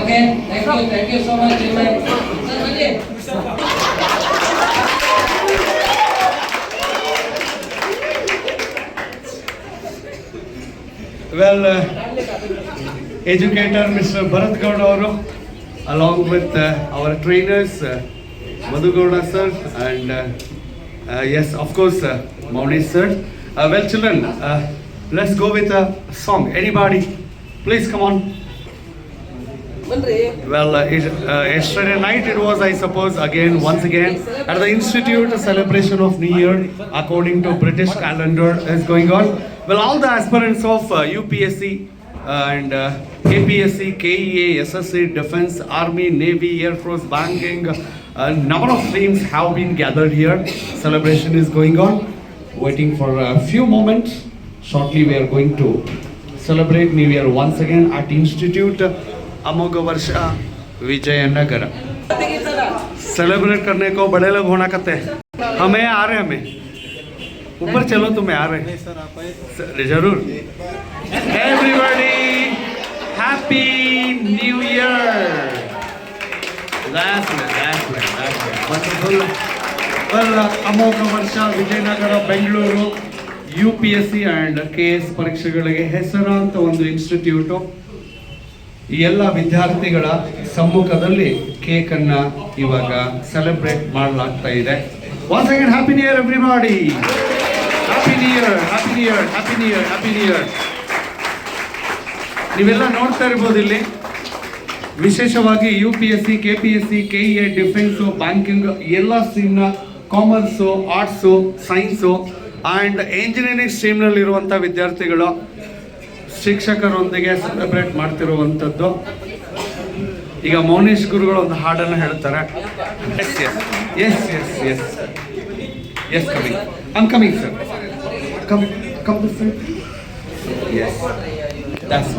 Okay thank you thank you so much sir ಬನ್ನಿ Well, uh, educator Mr. Bharat Gowda ಅವರು along with uh, our trainers, uh, Madhu Gowda sir and uh, uh, yes, of course, uh, Maunesh sir. Uh, well, children, uh, Well, uh, it, uh, yesterday night it was, I suppose, again, once again, at the Institute, a celebration of New Year according to British calendar is going on. Well, all the aspirants of uh, UPSC and uh, KPSC, KEA, SSC, Defense, Army, Navy, Air Force, Banking, a number of streams have been gathered here. Celebration is going on. Waiting for a few moments. Shortly, we are going to celebrate New Year once again at Institute अमोघ वर्ष Vijayanagar celebrate करने को बड़े लोग होना करते हैं हमें आ रहे हमें ऊपर चलो तुम्हें आ रहे हैं सर, जरूर everybody happy new year wonderful well ಅಮೋಘ ವರ್ಷ Vijayanagara Bengaluru U P S C and K S ಪರೀಕ್ಷೆಗಳಿಗೆ ಹೆಸರಾಂತ ಒಂದು ಇನ್ಸ್ಟಿಟ್ಯೂಟು ಈ ಎಲ್ಲ ವಿದ್ಯಾರ್ಥಿಗಳ ಸಮ್ಮುಖದಲ್ಲಿ ಕೇಕ್ ಅನ್ನ ಇವಾಗ ಸೆಲೆಬ್ರೇಟ್ ಮಾಡಲಾಗ್ತಾ ಇದೆ. Again happy new year everybody happy new year happy new year happy new year happy new year ನೀವೆಲ್ಲ ನೋಡ್ತಾ ಇರ್ಬೋದು ಇಲ್ಲಿ. ವಿಶೇಷವಾಗಿ U P S C K P S C K E A defence banking ಎಲ್ಲ ಸ್ಟ್ರೀಮ್ನ commerce arts science and engineering ಸ್ಟ್ರೀಮ್ನಲ್ಲಿರುವಂಥ ವಿದ್ಯಾರ್ಥಿಗಳು ಶಿಕ್ಷಕರೊಂದಿಗೆ celebrate ಮಾಡ್ತಿರುವಂಥದ್ದು. ಈಗ ಮೌನೇಶ್ ಗುರುಗಳು ಒಂದು ಹಾಡನ್ನು ಹೇಳ್ತಾರೆ. Yes yes yes yes yes yes coming I'm coming sir come come sir yes yes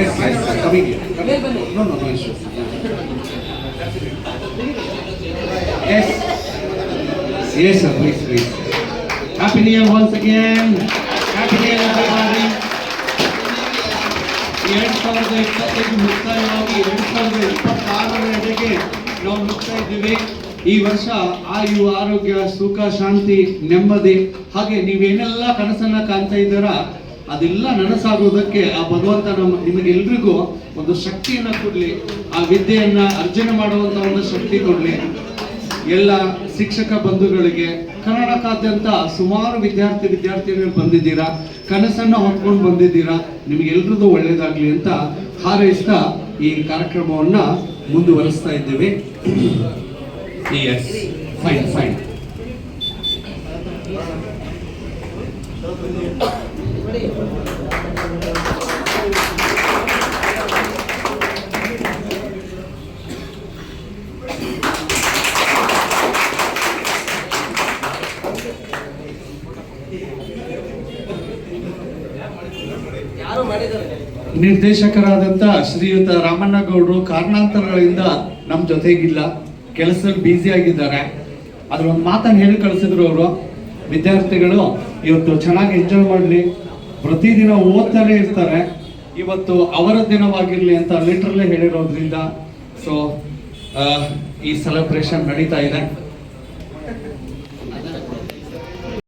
yes yes coming. Here. No no yes yes yes sir, please, please. Happy New Year once again. Happy New Year, everybody. ನಾವು ಈ ವರ್ಷ ಆಯು ಆರೋಗ್ಯ ಸುಖ ಶಾಂತಿ ನೆಮ್ಮದಿ ಹಾಗೆ ನೀವೇನೆಲ್ಲ ಕನಸನ್ನ ಕಾಣ್ತಾ ಇದ್ದೀರಾ ಅದೆಲ್ಲ ನನಸಾಗೋದಕ್ಕೆ ಆ ಭಗವಂತ ನಮ್ಮ ನಿಮಗೆಲ್ರಿಗೂ ಒಂದು ಶಕ್ತಿಯನ್ನ ಕೊಡ್ಲಿ ಆ ವಿದ್ಯೆಯನ್ನ ಅರ್ಜನೆ ಮಾಡುವಂತ ಒಂದು ಶಕ್ತಿ ಕೊಡ್ಲಿ ಎಲ್ಲ ಶಿಕ್ಷಕ ಬಂಧುಗಳಿಗೆ ಕನ್ನಡಕ್ಕಾದ್ಯಂತ ಸುಮಾರು ವಿದ್ಯಾರ್ಥಿ ವಿದ್ಯಾರ್ಥಿಗಳು ಬಂದಿದ್ದೀರಾ? ಕನಸನ್ನು ಹೊತ್ಕೊಂಡು ಬಂದಿದ್ದೀರಾ? ನಿಮಗೆಲ್ರದ್ದು ಒಳ್ಳೆಯದಾಗಲಿ ಅಂತ ಹಾರೈಸ್ತಾ ಈ ಕಾರ್ಯಕ್ರಮವನ್ನು ಮುಂದುವರಿಸ್ತಾ ಇದ್ದೇವೆ. ಎಸ್ ಫೈನ್ ಫೈನ್ ನಿರ್ದೇಶಕರಾದಂಥ ಶ್ರೀಯುತ ರಾಮಣ್ಣ ಗೌಡರು ಕಾರಣಾಂತರಗಳಿಂದ ನಮ್ಮ ಜೊತೆಗಿಲ್ಲ. ಕೆಲಸದಲ್ಲಿ ಬ್ಯುಸಿ ಆಗಿದ್ದಾರೆ. ಅದ್ರ ಒಂದು ಮಾತನ್ನು ಹೇಳಿ ಕಳಿಸಿದ್ರು ಅವರು. ವಿದ್ಯಾರ್ಥಿಗಳು, ಇವತ್ತು ಚೆನ್ನಾಗಿ ಎಂಜಾಯ್ ಮಾಡಲಿ. ಪ್ರತಿದಿನ ಓದ್ತಾನೆ ಇರ್ತಾರೆ. ಇವತ್ತು ಅವರ ದಿನವಾಗಿರಲಿ ಅಂತ ಲಿಟ್ರಲ್ಲೇ ಹೇಳಿರೋದ್ರಿಂದ ಸೊ ಈ ಸೆಲೆಬ್ರೇಷನ್ ನಡೀತಾ ಇದೆ.